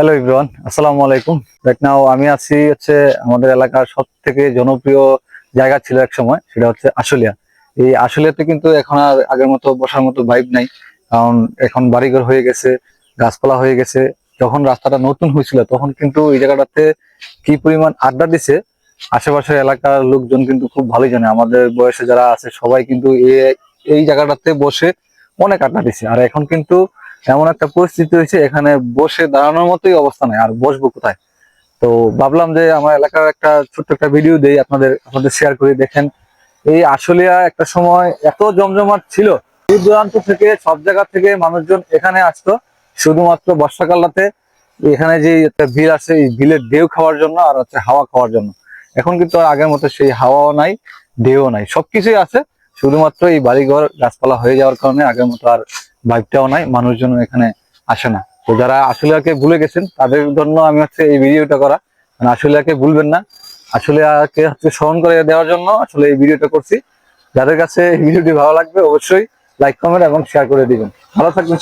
Hello Ibran আসসালামু আলাইকুম। Right now আমি আছি হচ্ছে আমাদের এলাকার সব থেকে জনপ্রিয় জায়গা ছিল এক সময়, সেটা হচ্ছে আশুলিয়া। এই আশুলিয়াতে কিন্তু এখন আর আগের মতো বসার মতো ভাইব নাই, কারণ এখন বাড়িঘর হয়ে গেছে, গাছপালা হয়ে গেছে। যখন রাস্তাটা নতুন হয়েছিল, তখন কিন্তু এই জায়গাটাতে কি পরিমাণ আড্ডা দিছে, আশেপাশের এলাকার লোকজন কিন্তু খুব ভালোই জানে। আমাদের বয়সে যারা আছে, সবাই কিন্তু এই জায়গাটাতে বসে অনেক আড্ডা দিছে। আর এখন কিন্তু এমন একটা পরিস্থিতি হয়েছে, এখানে বসে দাঁড়ানোর মতোই অবস্থা নাই, আর বসবো কোথায়? তো ভাবলাম যে আমার এলাকার একটা ছোট্ট একটা ভিডিও দেই, আপনাদের আপনাদের শেয়ার করে দেখেন। এই আশুলিয়া একটা সময় এত জমজমাট ছিল, দূর দূরান্ত থেকে, সব জায়গা থেকে মানুষজন এখানে আসতো, শুধুমাত্র বর্ষাকালটাতে। এখানে যে একটা ভিড় আছে, এই ভিড়ের ঢেউ খাওয়ার জন্য আর হচ্ছে হাওয়া খাওয়ার জন্য। এখন কিন্তু আর আগের মতো সেই হাওয়াও নাই ঢেউ নাই, সবকিছুই আছে। শুধুমাত্র এই বাড়িঘর, গাছপালা হয়ে যাওয়ার কারণে আগের মতো আর ভাইবটাও নাই মানুষজন এখানে আসে না। তো যারা আশুলিয়াকে ভুলে গেছেন, তাদের জন্য আমি হচ্ছে এই ভিডিওটা করা। মানে আশুলিয়াকে ভুলবেন না। আশুলিয়াকে হচ্ছে স্মরণ করে দেওয়ার জন্য আসলে এই ভিডিওটা করছি। যাদের কাছে এই ভিডিওটি ভালো লাগবে, অবশ্যই লাইক কমেন্ট এবং শেয়ার করে দিবেন। ভালো থাকবেন